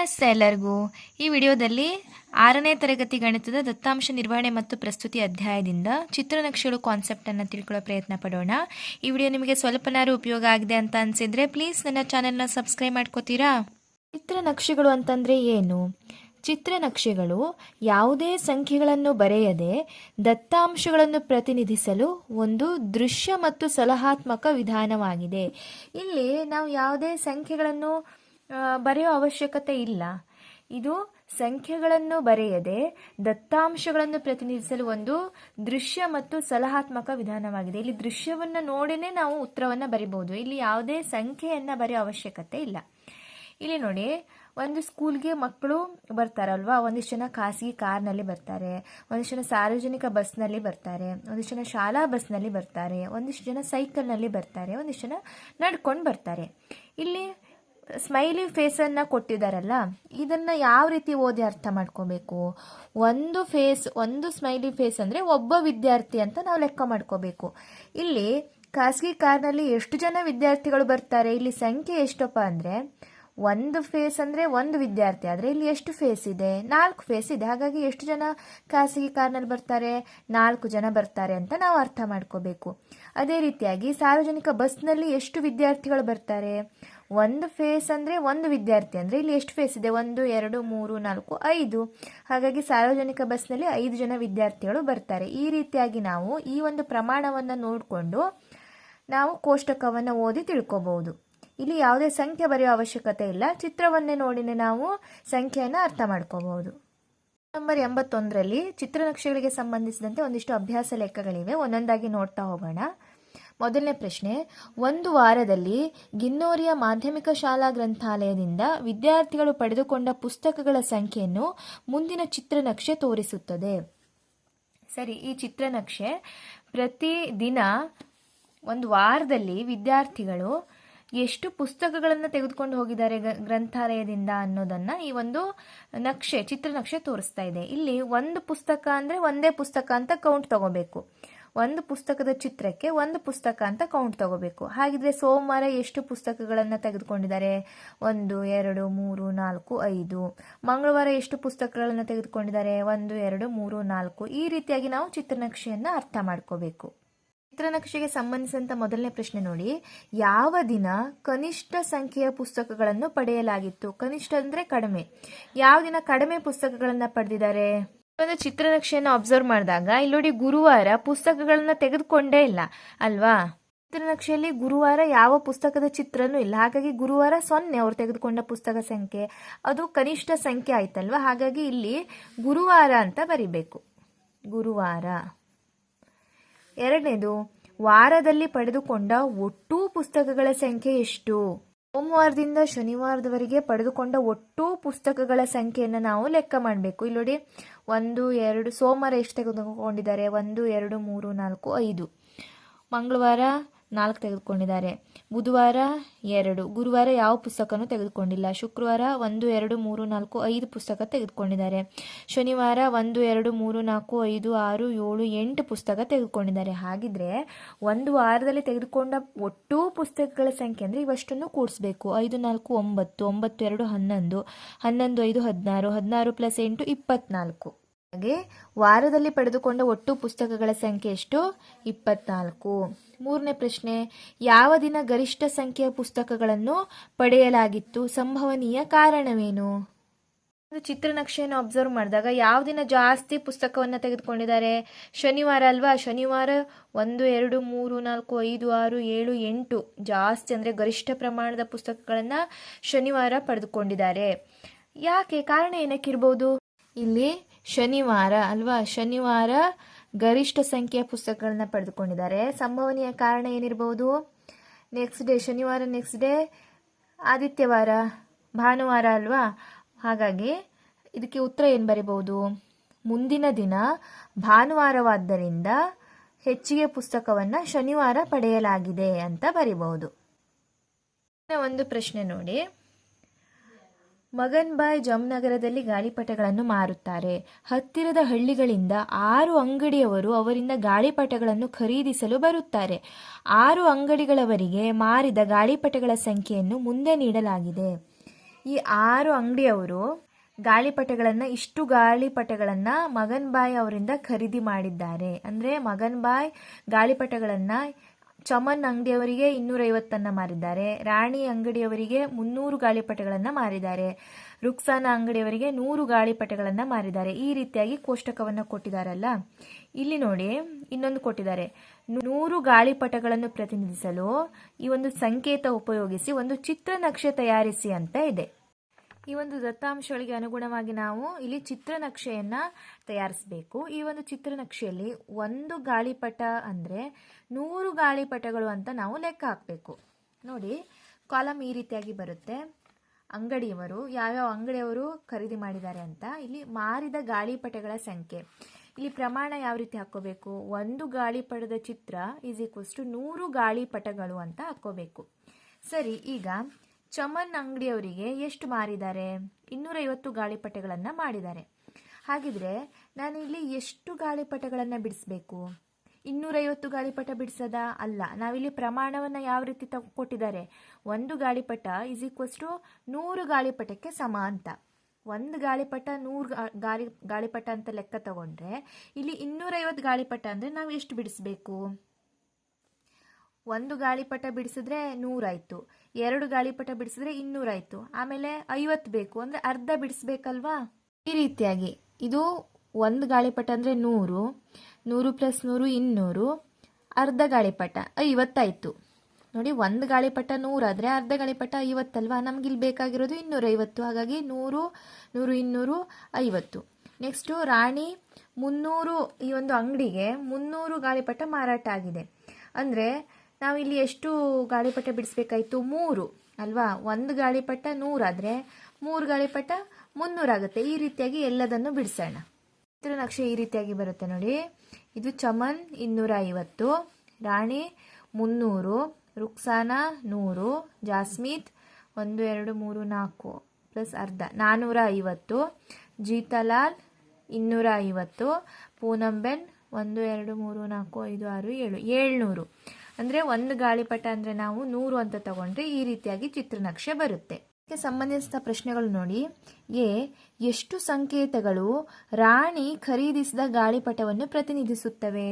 ನಮಸ್ತೆ ಎಲ್ಲರಿಗೂ ಈ ವಿಡಿಯೋದಲ್ಲಿ ಆರನೇ ತರಗತಿ ಗಣಿತದ ದತ್ತಾಂಶ ನಿರ್ವಹಣೆ ಮತ್ತು ಪ್ರಸ್ತುತಿ ಅಧ್ಯಾಯದಿಂದ ಚಿತ್ರನಕ್ಷೆಗಳು ಕಾನ್ಸೆಪ್ಟನ್ನು ತಿಳ್ಕೊಳ್ಳೋ ಪ್ರಯತ್ನ ಪಡೋಣ. ಈ ವಿಡಿಯೋ ನಿಮಗೆ ಸ್ವಲ್ಪನಾರು ಉಪಯೋಗ ಆಗಿದೆ ಅಂತ ಅನಿಸಿದರೆ ಪ್ಲೀಸ್ ನನ್ನ ಚಾನೆಲ್ನ ಸಬ್ಸ್ಕ್ರೈಬ್ ಮಾಡ್ಕೋತೀರಾ? ಚಿತ್ರನಕ್ಷೆಗಳು ಅಂತಂದರೆ ಏನು? ಚಿತ್ರನಕ್ಷೆಗಳು ಯಾವುದೇ ಸಂಖ್ಯೆಗಳನ್ನು ಬರೆಯದೆ ದತ್ತಾಂಶಗಳನ್ನು ಪ್ರತಿನಿಧಿಸಲು ಒಂದು ದೃಶ್ಯ ಮತ್ತು ಸಲಹಾತ್ಮಕ ವಿಧಾನವಾಗಿದೆ. ಇಲ್ಲಿ ನಾವು ಯಾವುದೇ ಸಂಖ್ಯೆಗಳನ್ನು ಬರೆಯೋ ಅವಶ್ಯಕತೆ ಇಲ್ಲ. ಇದು ಸಂಖ್ಯೆಗಳನ್ನು ಬರೆಯದೆ ದತ್ತಾಂಶಗಳನ್ನು ಪ್ರತಿನಿಧಿಸಲು ಒಂದು ದೃಶ್ಯ ಮತ್ತು ಸಲಹಾತ್ಮಕ ವಿಧಾನವಾಗಿದೆ. ಇಲ್ಲಿ ದೃಶ್ಯವನ್ನು ನೋಡಿನೇ ನಾವು ಉತ್ತರವನ್ನು ಬರಿಬಹುದು ಇಲ್ಲಿ ಯಾವುದೇ ಸಂಖ್ಯೆಯನ್ನು ಬರೆಯೋ ಅವಶ್ಯಕತೆ ಇಲ್ಲ. ಇಲ್ಲಿ ನೋಡಿ, ಒಂದು ಸ್ಕೂಲ್ಗೆ ಮಕ್ಕಳು ಬರ್ತಾರಲ್ವಾ? ಒಂದಿಷ್ಟು ಜನ ಖಾಸಗಿ ಕಾರ್ನಲ್ಲಿ ಬರ್ತಾರೆ, ಒಂದಿಷ್ಟು ಜನ ಸಾರ್ವಜನಿಕ ಬಸ್ನಲ್ಲಿ ಬರ್ತಾರೆ, ಒಂದಿಷ್ಟು ಜನ ಶಾಲಾ ಬಸ್ನಲ್ಲಿ ಬರ್ತಾರೆ, ಒಂದಿಷ್ಟು ಜನ ಸೈಕಲ್ನಲ್ಲಿ ಬರ್ತಾರೆ, ಒಂದಿಷ್ಟು ಜನ ನಡ್ಕೊಂಡು ಬರ್ತಾರೆ. ಇಲ್ಲಿ ಸ್ಮೈಲಿ ಫೇಸನ್ನು ಕೊಟ್ಟಿದ್ದಾರಲ್ಲ ಇದನ್ನು ಯಾವ ರೀತಿ ಓದಿ ಅರ್ಥ ಮಾಡ್ಕೋಬೇಕು? ಒಂದು ಫೇಸ್, ಒಂದು ಸ್ಮೈಲಿ ಫೇಸ್ ಅಂದರೆ ಒಬ್ಬ ವಿದ್ಯಾರ್ಥಿ ಅಂತ ನಾವು ಲೆಕ್ಕ ಮಾಡ್ಕೋಬೇಕು. ಇಲ್ಲಿ ಖಾಸಗಿ ಕಾರ್ನಲ್ಲಿ ಎಷ್ಟು ಜನ ವಿದ್ಯಾರ್ಥಿಗಳು ಬರ್ತಾರೆ? ಇಲ್ಲಿ ಸಂಖ್ಯೆ ಎಷ್ಟಪ್ಪ ಅಂದರೆ ಒಂದು ಫೇಸ್ ಅಂದರೆ ಒಂದು ವಿದ್ಯಾರ್ಥಿ, ಆದರೆ ಇಲ್ಲಿ ಎಷ್ಟು ಫೇಸ್ ಇದೆ? ನಾಲ್ಕು ಫೇಸ್ ಇದೆ. ಹಾಗಾಗಿ ಎಷ್ಟು ಜನ ಖಾಸಗಿ ಕಾರ್ನಲ್ಲಿ ಬರ್ತಾರೆ? ನಾಲ್ಕು ಜನ ಬರ್ತಾರೆ ಅಂತ ನಾವು ಅರ್ಥ ಮಾಡ್ಕೋಬೇಕು. ಅದೇ ರೀತಿಯಾಗಿ ಸಾರ್ವಜನಿಕ ಬಸ್ನಲ್ಲಿ ಎಷ್ಟು ವಿದ್ಯಾರ್ಥಿಗಳು ಬರ್ತಾರೆ? ಒಂದು ಫೇಸ್ ಅಂದರೆ ಒಂದು ವಿದ್ಯಾರ್ಥಿ, ಅಂದರೆ ಇಲ್ಲಿ ಎಷ್ಟು ಫೇಸ್ ಇದೆ? ಒಂದು, ಎರಡು, ಮೂರು, ನಾಲ್ಕು, ಐದು. ಹಾಗಾಗಿ ಸಾರ್ವಜನಿಕ ಬಸ್ನಲ್ಲಿ ಐದು ಜನ ವಿದ್ಯಾರ್ಥಿಗಳು ಬರ್ತಾರೆ. ಈ ರೀತಿಯಾಗಿ ನಾವು ಈ ಒಂದು ಪ್ರಮಾಣವನ್ನು ನೋಡಿಕೊಂಡು ನಾವು ಕೋಷ್ಟಕವನ್ನು ಓದಿ ತಿಳ್ಕೊಬಹುದು. ಇಲ್ಲಿ ಯಾವುದೇ ಸಂಖ್ಯೆ ಬರೆಯೋ ಅವಶ್ಯಕತೆ ಇಲ್ಲ. ಚಿತ್ರವನ್ನೇ ನೋಡಿನೇ ನಾವು ಸಂಖ್ಯೆಯನ್ನು ಅರ್ಥ ಮಾಡ್ಕೋಬಹುದು. ನಂಬರ್ ಎಂಬತ್ತೊಂದರಲ್ಲಿ ಚಿತ್ರನಕ್ಷೆಗಳಿಗೆ ಸಂಬಂಧಿಸಿದಂತೆ ಒಂದಿಷ್ಟು ಅಭ್ಯಾಸ ಲೆಕ್ಕಗಳಿವೆ ಒಂದೊಂದಾಗಿ ನೋಡ್ತಾ ಹೋಗೋಣ. ಮೊದಲನೇ ಪ್ರಶ್ನೆ, ಒಂದು ವಾರದಲ್ಲಿ ಗಿನ್ನೋರಿಯ ಮಾಧ್ಯಮಿಕ ಶಾಲಾ ಗ್ರಂಥಾಲಯದಿಂದ ವಿದ್ಯಾರ್ಥಿಗಳು ಪಡೆದುಕೊಂಡ ಪುಸ್ತಕಗಳ ಸಂಖ್ಯೆಯನ್ನು ಮುಂದಿನ ಚಿತ್ರನಕ್ಷೆ ತೋರಿಸುತ್ತದೆ. ಸರಿ, ಈ ಚಿತ್ರನಕ್ಷೆ ಪ್ರತಿ ದಿನ ಒಂದು ವಾರದಲ್ಲಿ ವಿದ್ಯಾರ್ಥಿಗಳು ಎಷ್ಟು ಪುಸ್ತಕಗಳನ್ನು ತೆಗೆದುಕೊಂಡು ಹೋಗಿದ್ದಾರೆ ಗ್ರಂಥಾಲಯದಿಂದ ಅನ್ನೋದನ್ನ ಈ ಒಂದು ನಕ್ಷೆ ಚಿತ್ರನಕ್ಷೆ ತೋರಿಸ್ತಾ ಇದೆ. ಇಲ್ಲಿ ಒಂದು ಪುಸ್ತಕ ಅಂದರೆ ಒಂದೇ ಪುಸ್ತಕ ಅಂತ ಕೌಂಟ್ ತಗೋಬೇಕು. ಒಂದು ಪುಸ್ತಕದ ಚಿತ್ರಕ್ಕೆ ಒಂದು ಪುಸ್ತಕ ಅಂತ ಕೌಂಟ್ ತಗೋಬೇಕು. ಹಾಗಿದ್ರೆ ಸೋಮವಾರ ಎಷ್ಟು ಪುಸ್ತಕಗಳನ್ನು ತೆಗೆದುಕೊಂಡಿದ್ದಾರೆ? ಒಂದು, ಎರಡು, ಮೂರು, ನಾಲ್ಕು, ಐದು. ಮಂಗಳವಾರ ಎಷ್ಟು ಪುಸ್ತಕಗಳನ್ನು ತೆಗೆದುಕೊಂಡಿದ್ದಾರೆ? ಒಂದು, ಎರಡು, ಮೂರು, ನಾಲ್ಕು. ಈ ರೀತಿಯಾಗಿ ನಾವು ಚಿತ್ರನಕ್ಷೆಯನ್ನು ಅರ್ಥ ಮಾಡ್ಕೋಬೇಕು. ಚಿತ್ರನಕ್ಷೆಗೆ ಸಂಬಂಧಿಸಿದಂತ ಮೊದಲನೇ ಪ್ರಶ್ನೆ ನೋಡಿ. ಯಾವ ದಿನ ಕನಿಷ್ಠ ಸಂಖ್ಯೆಯ ಪುಸ್ತಕಗಳನ್ನು ಪಡೆಯಲಾಗಿತ್ತು? ಕನಿಷ್ಠ ಅಂದ್ರೆ ಕಡಿಮೆ. ಯಾವ ದಿನ ಕಡಿಮೆ ಪುಸ್ತಕಗಳನ್ನು ಪಡೆದಿದ್ದಾರೆ? ಒಂದು ಚಿತ್ರನಕ್ಷೆಯನ್ನು ಅಬ್ಸರ್ವ್ ಮಾಡಿದಾಗ, ಇಲ್ಲಿ ನೋಡಿ ಗುರುವಾರ ಪುಸ್ತಕಗಳನ್ನು ತೆಗೆದುಕೊಂಡೇ ಇಲ್ಲ, ಅಲ್ವಾ? ಚಿತ್ರನಕ್ಷೆಯಲ್ಲಿ ಗುರುವಾರ ಯಾವ ಪುಸ್ತಕದ ಚಿತ್ರನೂ ಇಲ್ಲ. ಹಾಗಾಗಿ ಗುರುವಾರ ಸೊನ್ನೆ ಅವ್ರು ತೆಗೆದುಕೊಂಡ ಪುಸ್ತಕ ಸಂಖ್ಯೆ. ಅದು ಕನಿಷ್ಠ ಸಂಖ್ಯೆ ಆಯ್ತಲ್ವಾ? ಹಾಗಾಗಿ ಇಲ್ಲಿ ಗುರುವಾರ ಅಂತ ಬರಿಬೇಕು. ಗುರುವಾರ. ಎರಡನೇದು, ವಾರದಲ್ಲಿ ಪಡೆದುಕೊಂಡ ಒಟ್ಟು ಪುಸ್ತಕಗಳ ಸಂಖ್ಯೆ ಎಷ್ಟು? ಸೋಮವಾರದಿಂದ ಶನಿವಾರದವರೆಗೆ ಪಡೆದುಕೊಂಡ ಒಟ್ಟು ಪುಸ್ತಕಗಳ ಸಂಖ್ಯೆಯನ್ನು ನಾವು ಲೆಕ್ಕ ಮಾಡಬೇಕು. ಇಲ್ಲಿ ನೋಡಿ, ಒಂದು, ಎರಡು, ಸೋಮವಾರ ಎಷ್ಟು ತೆಗೆದುಕೊಂಡಿದ್ದಾರೆ? ಒಂದು, ಎರಡು, ಮೂರು, ನಾಲ್ಕು, ಐದು. ಮಂಗಳವಾರ ನಾಲ್ಕು ತೆಗೆದುಕೊಂಡಿದ್ದಾರೆ. ಬುಧವಾರ ಎರಡು. ಗುರುವಾರ ಯಾವ ಪುಸ್ತಕನೂ ತೆಗೆದುಕೊಂಡಿಲ್ಲ. ಶುಕ್ರವಾರ ಒಂದು, ಎರಡು, ಮೂರು, ನಾಲ್ಕು, ಐದು ಪುಸ್ತಕ ತೆಗೆದುಕೊಂಡಿದ್ದಾರೆ. ಶನಿವಾರ ಒಂದು, ಎರಡು, ಮೂರು, ನಾಲ್ಕು, ಐದು, ಆರು, ಏಳು, ಎಂಟು ಪುಸ್ತಕ ತೆಗೆದುಕೊಂಡಿದ್ದಾರೆ. ಹಾಗಿದ್ರೆ ಒಂದು ವಾರದಲ್ಲಿ ತೆಗೆದುಕೊಂಡ ಒಟ್ಟು ಪುಸ್ತಕಗಳ ಸಂಖ್ಯೆ ಅಂದರೆ ಇವಷ್ಟನ್ನು ಕೂಡಿಸ್ಬೇಕು ಐದು, ನಾಲ್ಕು, ಒಂಬತ್ತು ಒಂಬತ್ತು, ಎರಡು, ಹನ್ನೊಂದು ಹನ್ನೊಂದು, ಐದು, ಹದಿನಾರು ಹದಿನಾರು ಪ್ಲಸ್ ಎಂಟು, ಇಪ್ಪತ್ನಾಲ್ಕು. ಹಾಗೆ ವಾರದಲ್ಲಿ ಪಡೆದುಕೊಂಡ ಒಟ್ಟು ಪುಸ್ತಕಗಳ ಸಂಖ್ಯೆ ಎಷ್ಟು? ಇಪ್ಪತ್ನಾಲ್ಕು. ಮೂರನೇ ಪ್ರಶ್ನೆ, ಯಾವ ದಿನ ಗರಿಷ್ಠ ಸಂಖ್ಯೆಯ ಪುಸ್ತಕಗಳನ್ನು ಪಡೆಯಲಾಗಿತ್ತು? ಸಂಭವನೀಯ ಕಾರಣವೇನು? ಒಂದು ಚಿತ್ರನಕ್ಷೆಯನ್ನು ಅಬ್ಸರ್ವ್ ಮಾಡಿದಾಗ ಯಾವ ದಿನ ಜಾಸ್ತಿ ಪುಸ್ತಕವನ್ನು ತೆಗೆದುಕೊಂಡಿದ್ದಾರೆ? ಶನಿವಾರ ಅಲ್ವಾ? ಶನಿವಾರ ಒಂದು, ಎರಡು, ಮೂರು, ನಾಲ್ಕು, ಐದು, ಆರು, ಏಳು, ಎಂಟು ಜಾಸ್ತಿ ಅಂದರೆ ಗರಿಷ್ಠ ಪ್ರಮಾಣದ ಪುಸ್ತಕಗಳನ್ನು ಶನಿವಾರ ಪಡೆದುಕೊಂಡಿದ್ದಾರೆ. ಯಾಕೆ? ಕಾರಣ ಏನಕ್ಕಿರ್ಬೋದು ಇಲ್ಲಿ ಶನಿವಾರ, ಅಲ್ವಾ? ಶನಿವಾರ ಗರಿಷ್ಠ ಸಂಖ್ಯೆಯ ಪುಸ್ತಕಗಳನ್ನ ಪಡೆದುಕೊಂಡಿದ್ದಾರೆ. ಸಂಭವನೀಯ ಕಾರಣ ಏನಿರಬಹುದು ನೆಕ್ಸ್ಟ್ ಡೇ ಶನಿವಾರ ನೆಕ್ಸ್ಟ್ ಡೇ ಆದಿತ್ಯವಾರ, ಭಾನುವಾರ ಅಲ್ವಾ? ಹಾಗಾಗಿ ಇದಕ್ಕೆ ಉತ್ತರ ಏನು ಬರೀಬಹುದು? ಮುಂದಿನ ದಿನ ಭಾನುವಾರವಾದ್ದರಿಂದ ಹೆಚ್ಚಿಗೆ ಪುಸ್ತಕವನ್ನು ಶನಿವಾರ ಪಡೆಯಲಾಗಿದೆ ಅಂತ ಬರಿಬಹುದು. ಒಂದು ಪ್ರಶ್ನೆ ನೋಡಿ. ಮಗನ್ ಬಾಯ್ ಜಮ್ನಗರದಲ್ಲಿ ಗಾಳಿಪಟಗಳನ್ನು ಮಾರುತ್ತಾರೆ. ಹತ್ತಿರದ ಹಳ್ಳಿಗಳಿಂದ ಆರು ಅಂಗಡಿಯವರು ಅವರಿಂದ ಗಾಳಿಪಟಗಳನ್ನು ಖರೀದಿಸಲು ಬರುತ್ತಾರೆ. ಆರು ಅಂಗಡಿಗಳವರಿಗೆ ಮಾರಿದ ಗಾಳಿಪಟಗಳ ಸಂಖ್ಯೆಯನ್ನು ಮುಂದೆ ನೀಡಲಾಗಿದೆ. ಈ ಆರು ಅಂಗಡಿಯವರು ಗಾಳಿಪಟಗಳನ್ನು, ಇಷ್ಟು ಗಾಳಿಪಟಗಳನ್ನು ಮಗನ್ ಬಾಯ್ ಅವರಿಂದ ಖರೀದಿ ಮಾಡಿದ್ದಾರೆ. ಅಂದರೆ ಮಗನ್ ಬಾಯ್ ಗಾಳಿಪಟಗಳನ್ನು ಚಮನ್ ಅಂಗಡಿಯವರಿಗೆ ಇನ್ನೂರೈವತ್ತನ್ನ ಮಾರಿದ್ದಾರೆ. ರಾಣಿ ಅಂಗಡಿಯವರಿಗೆ ಮುನ್ನೂರು ಗಾಳಿಪಟಗಳನ್ನು ಮಾರಿದ್ದಾರೆ. ರುಕ್ಸಾನ ಅಂಗಡಿಯವರಿಗೆ ನೂರು ಗಾಳಿಪಟಗಳನ್ನು ಮಾರಿದ್ದಾರೆ. ಈ ರೀತಿಯಾಗಿ ಕೋಷ್ಟಕವನ್ನು ಕೊಟ್ಟಿದ್ದಾರಲ್ಲ ಇಲ್ಲಿ ನೋಡಿ, ಇನ್ನೊಂದು ಕೊಟ್ಟಿದ್ದಾರೆ. ನೂರು ಗಾಳಿಪಟಗಳನ್ನು ಪ್ರತಿನಿಧಿಸಲು ಈ ಒಂದು ಸಂಕೇತ ಉಪಯೋಗಿಸಿ ಒಂದು ಚಿತ್ರ ನಕ್ಷೆ ತಯಾರಿಸಿ ಅಂತ ಇದೆ. ಈ ಒಂದು ದತ್ತಾಂಶಗಳಿಗೆ ಅನುಗುಣವಾಗಿ ನಾವು ಇಲ್ಲಿ ಚಿತ್ರನಕ್ಷೆಯನ್ನ ತಯಾರಿಸಬೇಕು. ಈ ಒಂದು ಚಿತ್ರನಕ್ಷೆಯಲ್ಲಿ ಒಂದು ಗಾಳಿಪಟ ಅಂದರೆ ನೂರು ಗಾಳಿಪಟಗಳು ಅಂತ ನಾವು ಲೆಕ್ಕ ಹಾಕಬೇಕು. ನೋಡಿ ಕಾಲಮ್ ಈ ರೀತಿಯಾಗಿ ಬರುತ್ತೆ. ಅಂಗಡಿಯವರು, ಯಾವ್ಯಾವ ಅಂಗಡಿಯವರು ಖರೀದಿ ಮಾಡಿದ್ದಾರೆ ಅಂತ ಇಲ್ಲಿ ಮಾರಿದ ಗಾಳಿಪಟಗಳ ಸಂಖ್ಯೆ. ಇಲ್ಲಿ ಪ್ರಮಾಣ ಯಾವ ರೀತಿ ಹಾಕೋಬೇಕು ಒಂದು ಗಾಳಿಪಟದ ಚಿತ್ರ ಈಸ್ ಈಕ್ವಲ್ಸ್ ಟು ನೂರು ಗಾಳಿಪಟಗಳು ಅಂತ ಹಾಕೋಬೇಕು ಸರಿ, ಈಗ ಚಮನ್ ಅಂಗಡಿಯವರಿಗೆ ಎಷ್ಟು ಮಾರಿದ್ದಾರೆ? ಇನ್ನೂರೈವತ್ತು ಗಾಳಿಪಟಗಳನ್ನು ಮಾಡಿದ್ದಾರೆ. ಹಾಗಿದ್ರೆ ನಾನು ಇಲ್ಲಿ ಎಷ್ಟು ಗಾಳಿಪಟಗಳನ್ನು ಬಿಡಿಸ್ಬೇಕು? ಇನ್ನೂರೈವತ್ತು ಗಾಳಿಪಟ ಬಿಡಿಸದ? ಅಲ್ಲ, ನಾವಿಲ್ಲಿ ಪ್ರಮಾಣವನ್ನು ಯಾವ ರೀತಿ ಕೊಟ್ಟಿದ್ದಾರೆ ಒಂದು ಗಾಳಿಪಟ ಇಸ್ ಈಕ್ವಲ್ಸ್ ಟು ನೂರು ಗಾಳಿಪಟಕ್ಕೆ ಸಮ ಅಂತ. ಒಂದು ಗಾಳಿಪಟ ನೂರು ಗಾಳಿ, ಗಾಳಿಪಟ ಅಂತ ಲೆಕ್ಕ ತಗೊಂಡ್ರೆ ಇಲ್ಲಿ ಇನ್ನೂರೈವತ್ತು ಗಾಳಿಪಟ ಅಂದರೆ ನಾವು ಎಷ್ಟು ಬಿಡಿಸ್ಬೇಕು? ಒಂದು ಗಾಳಿಪಟ ಬಿಡಿಸಿದ್ರೆ ನೂರಾಯ್ತು. ಎರಡು ಗಾಳಿಪಟ ಬಿಡಿಸಿದ್ರೆ ಇನ್ನೂರಾಯ್ತು. ಆಮೇಲೆ ಐವತ್ತು ಬೇಕು. ಅಂದರೆ ಅರ್ಧ ಬಿಡಿಸ್ಬೇಕಲ್ವಾ? ಈ ರೀತಿಯಾಗಿ. ಇದು ಒಂದು ಗಾಳಿಪಟ ಅಂದರೆ ನೂರು. ನೂರು ಪ್ಲಸ್ ನೂರು ಇನ್ನೂರು. ಅರ್ಧ ಗಾಳಿಪಟ ಐವತ್ತಾಯಿತು. ನೋಡಿ, ಒಂದು ಗಾಳಿಪಟ ನೂರಾದರೆ ಅರ್ಧ ಗಾಳಿಪಟ ಐವತ್ತಲ್ವಾ? ನಮ್ಗೆ ಇಲ್ಲಿ ಬೇಕಾಗಿರೋದು ಇನ್ನೂರೈವತ್ತು. ಹಾಗಾಗಿ ನೂರು ನೂರು ಇನ್ನೂರು, ಐವತ್ತು. ನೆಕ್ಸ್ಟು ರಾಣಿ ಮುನ್ನೂರು ಈ ಒಂದು ಅಂಗಡಿಗೆ ಮುನ್ನೂರು ಗಾಳಿಪಟ ಮಾರಾಟ ಆಗಿದೆ. ಅಂದರೆ ನಾವು ಇಲ್ಲಿ ಎಷ್ಟು ಗಾಳಿಪಟ ಬಿಡಿಸ್ಬೇಕಾಯ್ತು? ಮೂರು, ಅಲ್ವಾ? ಒಂದು ಗಾಳಿಪಟ ನೂರಾದರೆ ಮೂರು ಗಾಳಿಪಟ ಮುನ್ನೂರಾಗುತ್ತೆ ಈ ರೀತಿಯಾಗಿ ಎಲ್ಲದನ್ನು ಬಿಡಿಸೋಣ. ಚಿತ್ರನಕ್ಷೆ ಈ ರೀತಿಯಾಗಿ ಬರುತ್ತೆ ನೋಡಿ. ಇದು ಚಮನ್ ಇನ್ನೂರ ಐವತ್ತು, ರಾಣಿ ಮುನ್ನೂರು, ರುಕ್ಸಾನ ನೂರು, ಜಾಸ್ಮಿತ್ ಒಂದು, ಎರಡು, ಮೂರು, ನಾಲ್ಕು ಪ್ಲಸ್ ಅರ್ಧ ನಾನ್ನೂರ ಐವತ್ತು, ಜೀತಲಾಲ್ ಇನ್ನೂರ ಐವತ್ತು, ಪೂನಂಬೆನ್ ಒಂದು, ಎರಡು, ಮೂರು, ನಾಲ್ಕು, ಐದು, ಆರು, ಏಳು, ಏಳ್ನೂರು. ಅಂದರೆ ಒಂದು ಗಾಳಿಪಟ ಅಂದರೆ ನಾವು ನೂರು ಅಂತ ತಗೊಂಡ್ರೆ ಈ ರೀತಿಯಾಗಿ ಚಿತ್ರನಕ್ಷೆ ಬರುತ್ತೆ. ಇದಕ್ಕೆ ಸಂಬಂಧಿಸಿದ ಪ್ರಶ್ನೆಗಳು ನೋಡಿ. ಎ, ಎಷ್ಟು ಸಂಕೇತಗಳು ರಾಣಿ ಖರೀದಿಸಿದ ಗಾಳಿಪಟವನ್ನು ಪ್ರತಿನಿಧಿಸುತ್ತವೆ?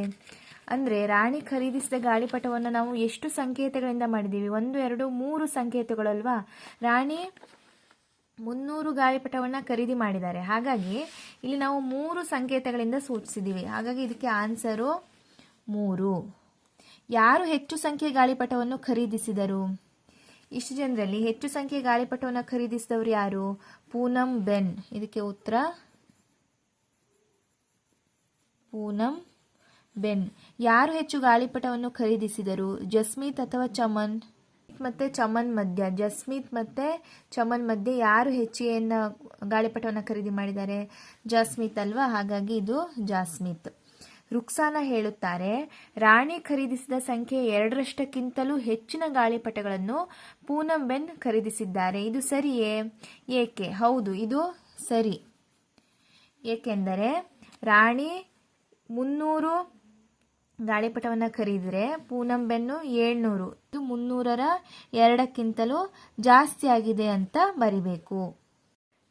ಅಂದರೆ ರಾಣಿ ಖರೀದಿಸಿದ ಗಾಳಿಪಟವನ್ನು ನಾವು ಎಷ್ಟು ಸಂಕೇತಗಳಿಂದ ಮಾಡಿದ್ದೀವಿ? ಒಂದು, ಎರಡು, ಮೂರು ಸಂಕೇತಗಳಲ್ವಾ? ರಾಣಿ ಮುನ್ನೂರು ಗಾಳಿಪಟವನ್ನು ಖರೀದಿ ಮಾಡಿದ್ದಾರೆ. ಹಾಗಾಗಿ ಇಲ್ಲಿ ನಾವು ಮೂರು ಸಂಕೇತಗಳಿಂದ ಸೂಚಿಸಿದ್ದೀವಿ. ಹಾಗಾಗಿ ಇದಕ್ಕೆ ಆನ್ಸರು ಮೂರು. ಯಾರು ಹೆಚ್ಚು ಸಂಖ್ಯೆ ಗಾಳಿಪಟವನ್ನು ಖರೀದಿಸಿದರು? ಇಷ್ಟು ಜನರಲ್ಲಿ ಹೆಚ್ಚು ಸಂಖ್ಯೆ ಗಾಳಿಪಟವನ್ನು ಖರೀದಿಸಿದವರು ಯಾರು? ಪೂನಂ ಬೆನ್. ಇದಕ್ಕೆ ಉತ್ತರ? ಪೂನಂ ಬೆನ್. ಯಾರು ಹೆಚ್ಚು ಗಾಳಿಪಟವನ್ನು ಖರೀದಿಸಿದರು? ಜಸ್ಮಿತ್ ಅಥವಾ ಚಮನ್? ಮತ್ತೆ ಚಮನ್ ಮಧ್ಯ. ಜಸ್ಮಿತ್ ಮತ್ತೆ ಚಮನ್ ಮಧ್ಯೆ ಯಾರು ಹೆಚ್ಚಿಗೆಯನ್ನು ಗಾಳಿಪಟವನ್ನು ಖರೀದಿ ಮಾಡಿದ್ದಾರೆ? ಜಾಸ್ಮಿತ್ ಅಲ್ವಾ? ಹಾಗಾಗಿ ಇದು ಜಾಸ್ಮಿತ್. ರುಕ್ಸಾನ ಹೇಳುತ್ತಾರೆ, ರಾಣಿ ಖರೀದಿಸಿದ ಸಂಖ್ಯೆ ಎರಡರಷ್ಟಕ್ಕಿಂತಲೂ ಹೆಚ್ಚಿನ ಗಾಳಿಪಟಗಳನ್ನು ಪೂನಂ ಬೆನ್ ಖರೀದಿಸಿದ್ದಾರೆ. ಇದು ಸರಿಯೇ? ಏಕೆ? ಹೌದು, ಇದು ಸರಿ. ಏಕೆಂದರೆ ರಾಣಿ ಮುನ್ನೂರು ಗಾಳಿಪಟವನ್ನು ಖರೀದಿದರೆ ಪೂನಂ ಬೆನ್ನು ಏಳ್ನೂರು. ಇದು ಮುನ್ನೂರರ ಎರಡಕ್ಕಿಂತಲೂ ಜಾಸ್ತಿ ಆಗಿದೆ ಅಂತ ಬರಿಬೇಕು.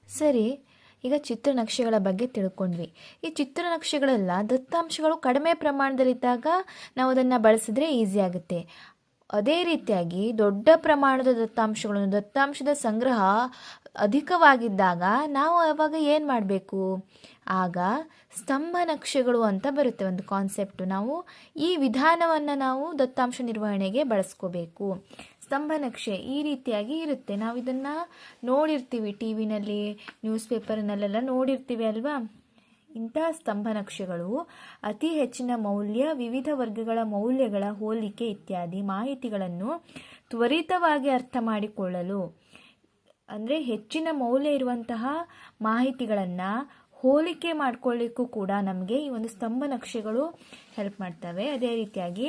ಸರಿ ಈಗ ಚಿತ್ರನಕ್ಷೆಗಳ ಬಗ್ಗೆ ತಿಳ್ಕೊಂಡ್ವಿ. ಈ ಚಿತ್ರನಕ್ಷೆಗಳೆಲ್ಲ ದತ್ತಾಂಶಗಳು ಕಡಿಮೆ ಪ್ರಮಾಣದಲ್ಲಿದ್ದಾಗ ನಾವು ಅದನ್ನು ಬಳಸಿದ್ರೆ ಈಸಿ ಆಗುತ್ತೆ. ಅದೇ ರೀತಿಯಾಗಿ ದೊಡ್ಡ ಪ್ರಮಾಣದ ದತ್ತಾಂಶಗಳನ್ನು, ದತ್ತಾಂಶದ ಸಂಗ್ರಹ ಅಧಿಕವಾಗಿದ್ದಾಗ ನಾವು ಆವಾಗ ಏನು ಮಾಡಬೇಕು? ಆಗ ಸ್ತಂಭ ನಕ್ಷೆಗಳು ಅಂತ ಬರುತ್ತೆ ಒಂದು ಕಾನ್ಸೆಪ್ಟು ನಾವು ಈ ವಿಧಾನವನ್ನು ನಾವು ದತ್ತಾಂಶ ನಿರ್ವಹಣೆಗೆ ಬಳಸ್ಕೋಬೇಕು. ಸ್ತಂಭ ನಕ್ಷೆ ಈ ರೀತಿಯಾಗಿ ಇರುತ್ತೆ. ನಾವು ಇದನ್ನು ನೋಡಿರ್ತೀವಿ ಟಿ ವಿನಲ್ಲಿ ನ್ಯೂಸ್ ಪೇಪರ್ನಲ್ಲೆಲ್ಲ ನೋಡಿರ್ತೀವಿ ಅಲ್ವಾ? ಇಂತಹ ಸ್ತಂಭ ನಕ್ಷೆಗಳು ಅತಿ ಹೆಚ್ಚಿನ ಮೌಲ್ಯ, ವಿವಿಧ ವರ್ಗಗಳ ಮೌಲ್ಯಗಳ ಹೋಲಿಕೆ ಇತ್ಯಾದಿ ಮಾಹಿತಿಗಳನ್ನು ತ್ವರಿತವಾಗಿ ಅರ್ಥ ಮಾಡಿಕೊಳ್ಳಲು, ಅಂದರೆ ಹೆಚ್ಚಿನ ಮೌಲ್ಯ ಇರುವಂತಹ ಮಾಹಿತಿಗಳನ್ನು ಹೋಲಿಕೆ ಮಾಡ್ಕೊಳ್ಳಿಕ್ಕೂ ಕೂಡ ನಮಗೆ ಈ ಒಂದು ಸ್ತಂಭ ನಕ್ಷೆಗಳು ಹೆಲ್ಪ್ ಮಾಡ್ತವೆ. ಅದೇ ರೀತಿಯಾಗಿ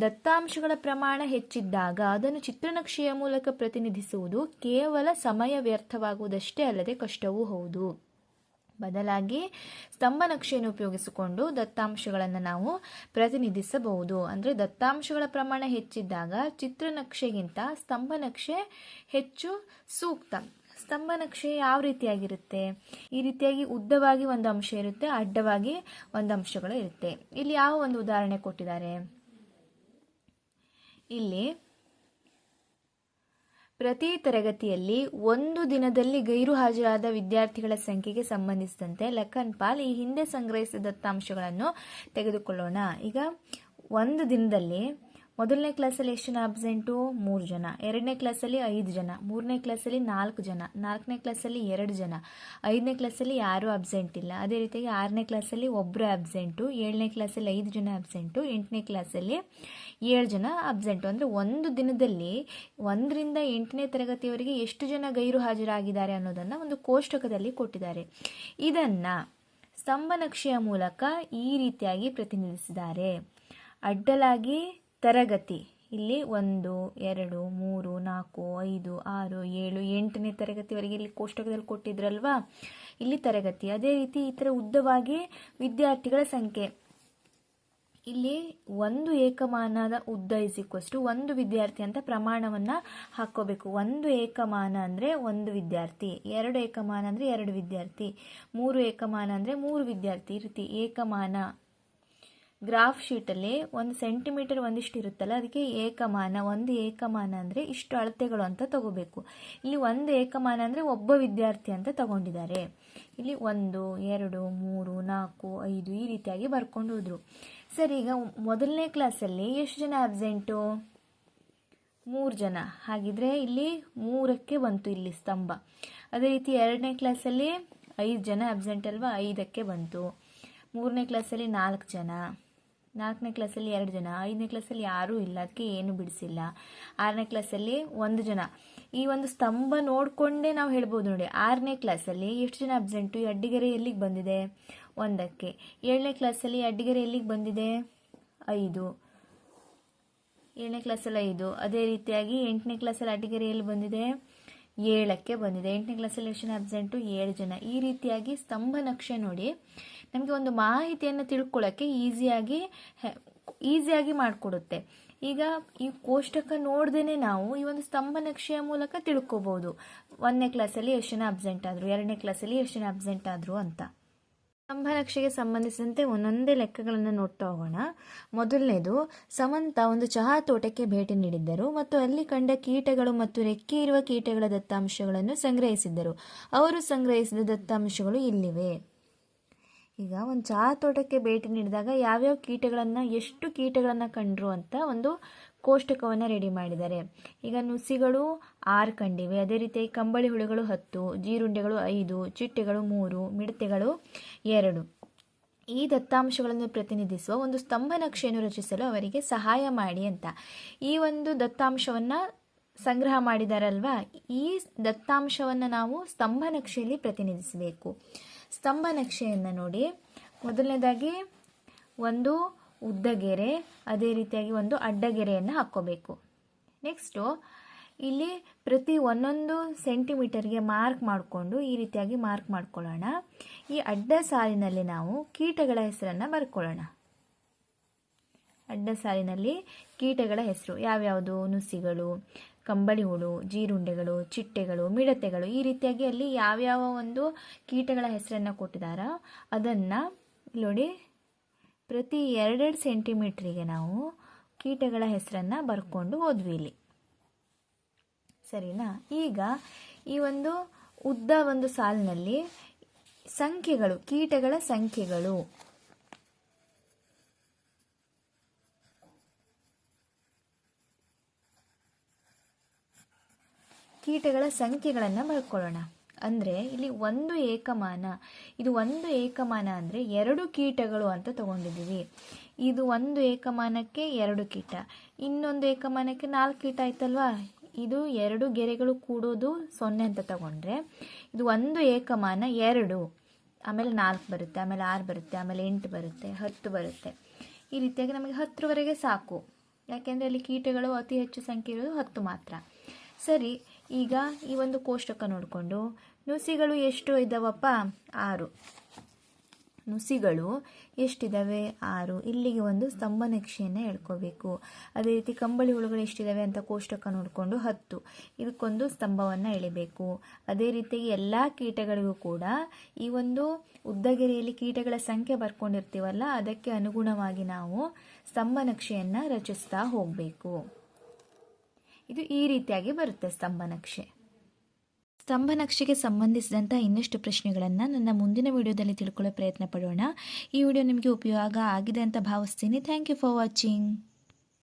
ದತ್ತಾಂಶಗಳ ಪ್ರಮಾಣ ಹೆಚ್ಚಿದ್ದಾಗ ಅದನ್ನು ಚಿತ್ರನಕ್ಷೆಯ ಮೂಲಕ ಪ್ರತಿನಿಧಿಸುವುದು ಕೇವಲ ಸಮಯ ವ್ಯರ್ಥವಾಗುವುದಷ್ಟೇ ಅಲ್ಲದೆ ಕಷ್ಟವೂ ಹೌದು. ಬದಲಾಗಿ ಸ್ತಂಭ ನಕ್ಷೆಯನ್ನು ಉಪಯೋಗಿಸಿಕೊಂಡು ದತ್ತಾಂಶಗಳನ್ನು ನಾವು ಪ್ರತಿನಿಧಿಸಬಹುದು. ಅಂದರೆ ದತ್ತಾಂಶಗಳ ಪ್ರಮಾಣ ಹೆಚ್ಚಿದ್ದಾಗ ಚಿತ್ರನಕ್ಷೆಗಿಂತ ಸ್ತಂಭ ನಕ್ಷೆ ಹೆಚ್ಚು ಸೂಕ್ತ. ಸ್ತಂಭ ನಕ್ಷೆ ಯಾವ ರೀತಿಯಾಗಿರುತ್ತೆ? ಈ ರೀತಿಯಾಗಿ ಉದ್ದವಾಗಿ ಒಂದು ಅಂಶ ಇರುತ್ತೆ, ಅಡ್ಡವಾಗಿ ಒಂದು ಅಂಶಗಳು ಇರುತ್ತೆ. ಇಲ್ಲಿ ಯಾವ ಒಂದು ಉದಾಹರಣೆ ಕೊಟ್ಟಿದ್ದಾರೆ? ಇಲ್ಲಿ ಪ್ರತಿ ತರಗತಿಯಲ್ಲಿ ಒಂದು ದಿನದಲ್ಲಿ ಗೈರು ಹಾಜರಾದ ವಿದ್ಯಾರ್ಥಿಗಳ ಸಂಖ್ಯೆಗೆ ಸಂಬಂಧಿಸಿದಂತೆ ಲಖನ್ ಪಾಲ್ ಈ ಹಿಂದೆ ಸಂಗ್ರಹಿಸಿದ ದತ್ತಾಂಶಗಳನ್ನು ತೆಗೆದುಕೊಳ್ಳೋಣ. ಈಗ ಒಂದು ದಿನದಲ್ಲಿ ಮೊದಲನೇ ಕ್ಲಾಸಲ್ಲಿ ಎಷ್ಟು ಜನ ಅಬ್ಸೆಂಟು ಮೂರು ಜನ. ಎರಡನೇ ಕ್ಲಾಸಲ್ಲಿ ಐದು ಜನ. ಮೂರನೇ ಕ್ಲಾಸಲ್ಲಿ ನಾಲ್ಕು ಜನ. ನಾಲ್ಕನೇ ಕ್ಲಾಸಲ್ಲಿ ಎರಡು ಜನ. ಐದನೇ ಕ್ಲಾಸಲ್ಲಿ ಯಾರೂ ಅಬ್ಸೆಂಟ್ ಇಲ್ಲ. ಅದೇ ರೀತಿಯಾಗಿ ಆರನೇ ಕ್ಲಾಸಲ್ಲಿ ಒಬ್ಬರು ಅಬ್ಸೆಂಟು ಏಳನೇ ಕ್ಲಾಸಲ್ಲಿ ಐದು ಜನ ಅಬ್ಸೆಂಟು ಎಂಟನೇ ಕ್ಲಾಸಲ್ಲಿ ಏಳು ಜನ ಅಬ್ಸೆಂಟು ಅಂದರೆ ಒಂದು ದಿನದಲ್ಲಿ ಒಂದರಿಂದ ಎಂಟನೇ ತರಗತಿಯವರೆಗೆ ಎಷ್ಟು ಜನ ಗೈರು ಹಾಜರಾಗಿದ್ದಾರೆ ಅನ್ನೋದನ್ನು ಒಂದು ಕೋಷ್ಟಕದಲ್ಲಿ ಕೊಟ್ಟಿದ್ದಾರೆ. ಇದನ್ನು ಸ್ತಂಭನಕ್ಷೆಯ ಮೂಲಕ ಈ ರೀತಿಯಾಗಿ ಪ್ರತಿನಿಧಿಸಿದ್ದಾರೆ. ಅಡ್ಡಲಾಗಿ ತರಗತಿ. ಇಲ್ಲಿ ಒಂದು, ಎರಡು, ಮೂರು, ನಾಲ್ಕು, ಐದು, ಆರು, ಏಳು, ಎಂಟನೇ ತರಗತಿವರೆಗೆ ಇಲ್ಲಿ ಕೋಷ್ಟಕದಲ್ಲಿ ಕೊಟ್ಟಿದ್ರಲ್ವಾ? ಇಲ್ಲಿ ತರಗತಿ. ಅದೇ ರೀತಿ ಈ ಥರ ಉದ್ದವಾಗಿ ವಿದ್ಯಾರ್ಥಿಗಳ ಸಂಖ್ಯೆ. ಇಲ್ಲಿ ಒಂದು ಏಕಮಾನದ ಉದ್ದ ಇಸ್ ಟು ಒಂದು ವಿದ್ಯಾರ್ಥಿ ಅಂತ ಪ್ರಮಾಣವನ್ನು ಹಾಕ್ಕೋಬೇಕು. ಒಂದು ಏಕಮಾನ ಅಂದರೆ ಒಂದು ವಿದ್ಯಾರ್ಥಿ. ಎರಡು ಏಕಮಾನ ಅಂದರೆ ಎರಡು ವಿದ್ಯಾರ್ಥಿ. ಮೂರು ಏಕಮಾನ ಅಂದರೆ ಮೂರು ವಿದ್ಯಾರ್ಥಿ. ಈ ರೀತಿ ಏಕಮಾನ ಗ್ರಾಫ್ ಶೀಟಲ್ಲಿ ಒಂದು ಸೆಂಟಿಮೀಟರ್ ಒಂದಿಷ್ಟು ಇರುತ್ತಲ್ಲ, ಅದಕ್ಕೆ ಏಕಮಾನ, ಒಂದು ಏಕಮಾನ ಅಂದರೆ ಇಷ್ಟು ಅಳತೆಗಳು ಅಂತ ತಗೋಬೇಕು. ಇಲ್ಲಿ ಒಂದು ಏಕಮಾನ ಅಂದರೆ ಒಬ್ಬ ವಿದ್ಯಾರ್ಥಿ ಅಂತ ತಗೊಂಡಿದ್ದಾರೆ. ಇಲ್ಲಿ ಒಂದು, ಎರಡು, ಮೂರು, ನಾಲ್ಕು, ಐದು ಈ ರೀತಿಯಾಗಿ ಬರ್ಕೊಂಡು ಹೋದ್ರು. ಸರಿ, ಈಗ ಮೊದಲನೇ ಕ್ಲಾಸಲ್ಲಿ ಎಷ್ಟು ಜನ ಆಬ್ಸೆಂಟು ಮೂರು ಜನ. ಹಾಗಿದ್ರೆ ಇಲ್ಲಿ ಮೂರಕ್ಕೆ ಬಂತು ಇಲ್ಲಿ ಸ್ತಂಭ. ಅದೇ ರೀತಿ ಎರಡನೇ ಕ್ಲಾಸಲ್ಲಿ ಐದು ಜನ ಅಬ್ಸೆಂಟ್ ಅಲ್ವಾ? ಐದಕ್ಕೆ ಬಂತು. ಮೂರನೇ ಕ್ಲಾಸಲ್ಲಿ ನಾಲ್ಕು ಜನ. ನಾಲ್ಕನೇ ಕ್ಲಾಸಲ್ಲಿ ಎರಡು ಜನ, ಐದನೇ ಕ್ಲಾಸಲ್ಲಿ ಯಾರೂ ಇಲ್ಲ, ಅದಕ್ಕೆ ಏನು ಬಿಡಿಸಿಲ್ಲ. ಆರನೇ ಕ್ಲಾಸಲ್ಲಿ ಒಂದು ಜನ. ಈ ಒಂದು ಸ್ತಂಭ ನೋಡಿಕೊಂಡೇ ನಾವು ಹೇಳ್ಬೋದು ನೋಡಿ, ಆರನೇ ಕ್ಲಾಸಲ್ಲಿ ಎಷ್ಟು ಜನ ಅಬ್ಸೆಂಟು ಅಡ್ಡಿಗೆರೆ ಎಲ್ಲಿಗೆ ಬಂದಿದೆ? ಒಂದಕ್ಕೆ. ಏಳನೇ ಕ್ಲಾಸಲ್ಲಿ ಅಡ್ಡಿಗೆರೆ ಎಲ್ಲಿಗೆ ಬಂದಿದೆ? ಐದು. ಏಳನೇ ಕ್ಲಾಸಲ್ಲಿ ಐದು. ಅದೇ ರೀತಿಯಾಗಿ ಎಂಟನೇ ಕ್ಲಾಸಲ್ಲಿ ಅಡ್ಡಿಗೆರೆ ಎಲ್ಲಿ ಬಂದಿದೆ? ಏಳಕ್ಕೆ ಬಂದಿದೆ. ಎಂಟನೇ ಕ್ಲಾಸಲ್ಲಿ ಎಷ್ಟು ಜನ ಅಬ್ಸೆಂಟು ಏಳು ಜನ. ಈ ರೀತಿಯಾಗಿ ಸ್ತಂಭ ನಕ್ಷೆ ನೋಡಿ ನಮಗೆ ಒಂದು ಮಾಹಿತಿಯನ್ನು ತಿಳ್ಕೊಳ್ಳೋಕ್ಕೆ ಈಸಿಯಾಗಿ ಈಸಿಯಾಗಿ ಮಾಡಿಕೊಡುತ್ತೆ. ಈಗ ಈ ಕೋಷ್ಟಕ ನೋಡ್ದೇ ನಾವು ಈ ಒಂದು ಸ್ತಂಭ ನಕ್ಷೆಯ ಮೂಲಕ ತಿಳ್ಕೊಬೋದು. ಒಂದನೇ ಕ್ಲಾಸಲ್ಲಿ ಎಷ್ಟು ಜನ ಅಬ್ಸೆಂಟ್ ಆದರು, ಎರಡನೇ ಕ್ಲಾಸಲ್ಲಿ ಎಷ್ಟು ಜನ ಅಬ್ಸೆಂಟ್ ಆದರು ಅಂತ. ಸ್ತಂಭ ನಕ್ಷೆಗೆ ಸಂಬಂಧಿಸಿದಂತೆ ಒಂದೊಂದೇ ಲೆಕ್ಕಗಳನ್ನು ನೋಡ್ತಾ ಹೋಗೋಣ. ಮೊದಲನೇದು, ಸಮಂತ ಒಂದು ಚಹಾ ತೋಟಕ್ಕೆ ಭೇಟಿ ನೀಡಿದ್ದರು ಮತ್ತು ಅಲ್ಲಿ ಕಂಡ ಕೀಟಗಳು ಮತ್ತು ರೆಕ್ಕೆ ಇರುವ ಕೀಟಗಳ ದತ್ತಾಂಶಗಳನ್ನು ಸಂಗ್ರಹಿಸಿದ್ದರು. ಅವರು ಸಂಗ್ರಹಿಸಿದ ದತ್ತಾಂಶಗಳು ಇಲ್ಲಿವೆ. ಈಗ ಒಂದು ಚಹಾ ತೋಟಕ್ಕೆ ಭೇಟಿ ನೀಡಿದಾಗ ಯಾವ್ಯಾವ ಕೀಟಗಳನ್ನು, ಎಷ್ಟು ಕೀಟಗಳನ್ನು ಕಂಡರು ಅಂತ ಒಂದು ಕೋಷ್ಟಕವನ್ನು ರೆಡಿ ಮಾಡಿದ್ದಾರೆ. ಈಗ ನುಸಿಗಳು ಆರು ಕಂಡಿವೆ. ಅದೇ ರೀತಿಯಾಗಿ ಕಂಬಳಿ ಹುಳುಗಳು ಹತ್ತು, ಜೀರುಂಡೆಗಳು ಐದು, ಚಿಟ್ಟೆಗಳು ಮೂರು, ಮಿಡತೆಗಳು ಎರಡು. ಈ ದತ್ತಾಂಶಗಳನ್ನು ಪ್ರತಿನಿಧಿಸುವ ಒಂದು ಸ್ತಂಭ ನಕ್ಷೆಯನ್ನು ರಚಿಸಲು ಅವರಿಗೆ ಸಹಾಯ ಮಾಡಿ ಅಂತ. ಈ ಒಂದು ದತ್ತಾಂಶವನ್ನು ಸಂಗ್ರಹ ಮಾಡಿದಾರಲ್ವಾ? ಈ ದತ್ತಾಂಶವನ್ನು ನಾವು ಸ್ತಂಭ ನಕ್ಷೆಯಲ್ಲಿ ಪ್ರತಿನಿಧಿಸಬೇಕು. ಸ್ತಂಭ ನಕ್ಷೆಯನ್ನು ನೋಡಿ. ಮೊದಲನೇದಾಗಿ ಒಂದು ಉದ್ದಗೆರೆ, ಅದೇ ರೀತಿಯಾಗಿ ಒಂದು ಅಡ್ಡಗೆರೆಯನ್ನು ಹಾಕ್ಕೋಬೇಕು. ನೆಕ್ಸ್ಟು ಇಲ್ಲಿ ಪ್ರತಿ ಒಂದೊಂದು ಸೆಂಟಿಮೀಟರ್ಗೆ ಮಾರ್ಕ್ ಮಾಡಿಕೊಂಡು ಈ ರೀತಿಯಾಗಿ ಮಾರ್ಕ್ ಮಾಡ್ಕೊಳ್ಳೋಣ. ಈ ಅಡ್ಡ ಸಾಲಿನಲ್ಲಿ ನಾವು ಕೀಟಗಳ ಹೆಸರನ್ನು ಬರ್ಕೊಳ್ಳೋಣ. ಅಡ್ಡ ಸಾಲಿನಲ್ಲಿ ಕೀಟಗಳ ಹೆಸರು ಯಾವ್ಯಾವುದು? ನುಸಿಗಳು, ಕಂಬಳಿ ಹುಳು, ಜೀರುಂಡೆಗಳು, ಚಿಟ್ಟೆಗಳು, ಮಿಡತೆಗಳು ಈ ರೀತಿಯಾಗಿ ಅಲ್ಲಿ ಯಾವ್ಯಾವ ಒಂದು ಕೀಟಗಳ ಹೆಸರನ್ನು ಕೊಟ್ಟಿದ್ದಾರೋ ಅದನ್ನು ನೋಡಿ ಪ್ರತಿ ಎರಡೆರಡು ಸೆಂಟಿಮೀಟ್ರಿಗೆ ನಾವು ಕೀಟಗಳ ಹೆಸರನ್ನು ಬರ್ಕೊಂಡು ಹೋದ್ವಿ ಇಲ್ಲಿ. ಸರಿನಾ? ಈಗ ಈ ಒಂದು ಉದ್ದ ಒಂದು ಸಾಲಿನಲ್ಲಿ ಸಂಖ್ಯೆಗಳು, ಕೀಟಗಳ ಸಂಖ್ಯೆಗಳು. ಕೀಟಗಳ ಸಂಖ್ಯೆಗಳನ್ನು ಬರ್ಕೊಳ್ಳೋಣ. ಅಂದರೆ ಇಲ್ಲಿ ಒಂದು ಏಕಮಾನ. ಇದು ಒಂದು ಏಕಮಾನ ಅಂದರೆ ಎರಡು ಕೀಟಗಳು ಅಂತ ತಗೊಂಡಿದ್ದೀವಿ. ಇದು ಒಂದು ಏಕಮಾನಕ್ಕೆ ಎರಡು ಕೀಟ. ಇನ್ನೊಂದು ಏಕಮಾನಕ್ಕೆ ನಾಲ್ಕು ಕೀಟ ಆಯ್ತಲ್ವಾ? ಇದು ಎರಡು ಗೆರೆಗಳು ಕೂಡೋದು ಸೊನ್ನೆ ಅಂತ ತಗೊಂಡ್ರೆ ಇದು ಒಂದು ಏಕಮಾನ ಎರಡು. ಆಮೇಲೆ ನಾಲ್ಕು ಬರುತ್ತೆ, ಆಮೇಲೆ ಆರು ಬರುತ್ತೆ, ಆಮೇಲೆ ಎಂಟು ಬರುತ್ತೆ, ಹತ್ತು ಬರುತ್ತೆ. ಈ ರೀತಿಯಾಗಿ ನಮಗೆ ಹತ್ತರವರೆಗೆ ಸಾಕು. ಯಾಕೆಂದರೆ ಅಲ್ಲಿ ಕೀಟಗಳು ಅತಿ ಹೆಚ್ಚು ಸಂಖ್ಯೆ ಇರೋದು ಹತ್ತು ಮಾತ್ರ. ಸರಿ ಈಗ ಈ ಒಂದು ಕೋಷ್ಟಕ ನೋಡಿಕೊಂಡು ನುಸಿಗಳು ಎಷ್ಟು ಇದ್ದಾವಪ್ಪ ಆರು. ನುಸಿಗಳು ಎಷ್ಟಿದ್ದಾವೆ ಆರು. ಇಲ್ಲಿಗೆ ಒಂದು ಸ್ತಂಭ ನಕ್ಷೆಯನ್ನು ಎಳ್ಕೋಬೇಕು ಅದೇ ರೀತಿ ಕಂಬಳಿ ಹುಳುಗಳು ಎಷ್ಟಿದ್ದಾವೆ ಅಂತ ಕೋಷ್ಟಕ ನೋಡಿಕೊಂಡು ಹತ್ತು. ಇದಕ್ಕೊಂದು ಸ್ತಂಭವನ್ನು ಎಳಿಬೇಕು. ಅದೇ ರೀತಿ ಎಲ್ಲ ಕೀಟಗಳಿಗೂ ಕೂಡ ಈ ಒಂದು ಉದ್ದಗೆರೆಯಲ್ಲಿ ಕೀಟಗಳ ಸಂಖ್ಯೆ ಬರ್ಕೊಂಡಿರ್ತೀವಲ್ಲ, ಅದಕ್ಕೆ ಅನುಗುಣವಾಗಿ ನಾವು ಸ್ತಂಭ ನಕ್ಷೆಯನ್ನು ರಚಿಸ್ತಾ ಹೋಗಬೇಕು. ಇದು ಈ ರೀತಿಯಾಗಿ ಬರುತ್ತೆ ಸ್ತಂಭ ನಕ್ಷೆ. ಸ್ತಂಭ ನಕ್ಷೆಗೆ ಸಂಬಂಧಿಸಿದಂಥ ಇನ್ನಷ್ಟು ಪ್ರಶ್ನೆಗಳನ್ನು ನನ್ನ ಮುಂದಿನ ವಿಡಿಯೋದಲ್ಲಿ ತಿಳ್ಕೊಳ್ಳೋ ಪ್ರಯತ್ನ ಪಡೋಣ. ಈ ವಿಡಿಯೋ ನಿಮಗೆ ಉಪಯೋಗ ಆಗಿದೆ ಅಂತ ಭಾವಿಸ್ತೀನಿ. Thank you for watching